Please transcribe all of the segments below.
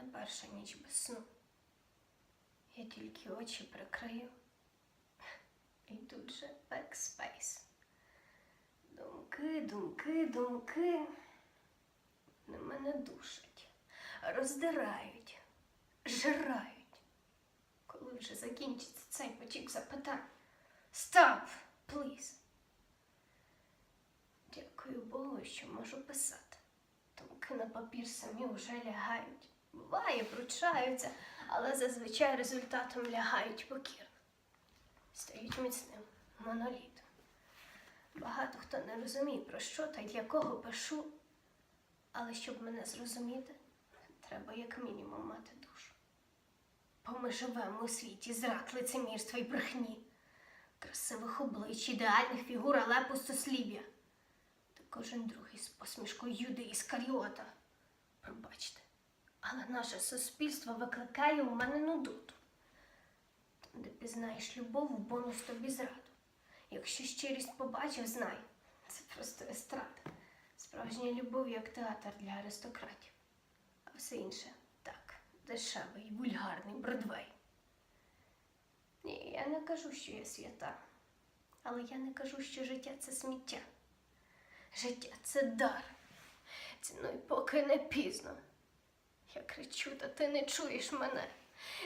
перша ніч без сну. Я тільки очі прикрию. І тут же бекспейс. Думки, думки, думки. Вони мене душать, роздирають, жирають. Коли вже закінчиться цей потік запитань. Stop, please. Дякую Богу, що можу писати. Думки на папір самі вже лягають. Буває, пручаються, але зазвичай результатом лягають покірно. Стають міцним монолітом. Багато хто не розуміє, про що та й для кого пишу. Але щоб мене зрозуміти, треба як мінімум мати душу. Бо ми живемо у світі зрад, лицемірства і брехні, красивих облич, ідеальних фігур, але пустослів'я. Та кожен другий з посмішкою Юди Іскаріота. Пробачте, але наше суспільство викликає у мене нудоту. Там, де пізнаєш любов, бонус тобі зраду. Якщо щирість побачив, знай, це просто естрада. Справжня любов як театр для аристократів, а все інше так, дешевий, вульгарний бродвей. Ні, я не кажу, що я свята, але я не кажу, що життя це сміття. Життя це дар. Цінуй, поки не пізно. Я кричу, та ти не чуєш мене.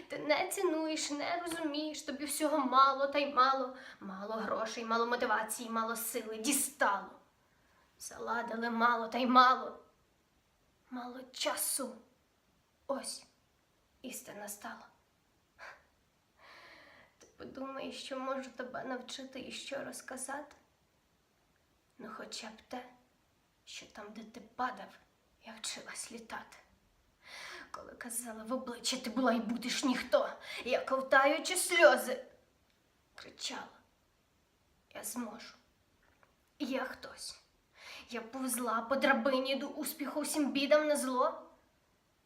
Ти не цінуєш, не розумієш, тобі всього мало та й мало, мало грошей, мало мотивації, мало сили, дістало. Заладили мало та й мало. Мало часу. Ось істина стала. Ти подумаєш, що можу тебе навчити і що розказати? Ну, хоча б те, що там, де ти падав, я вчилась літати. Коли казала в обличчя ти була і будеш ніхто, я ковтаючи сльози, кричала. Я зможу. Я хтось. Я повзла по драбині до успіху всім бідам на зло.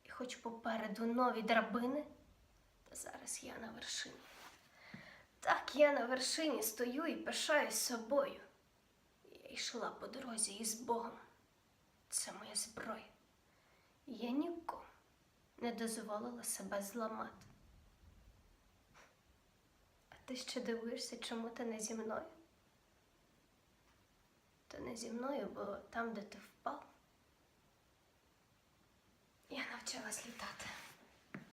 І хоч попереду нові драбини, та зараз я на вершині. Так я на вершині стою і пишаюсь собою. Я йшла по дорозі із Богом. Це моя зброя. Я нікому не дозволила себе зламати. А ти ще дивишся, чому ти не зі мною? Ти не зі мною, бо там, де ти впав, я навчилась літати.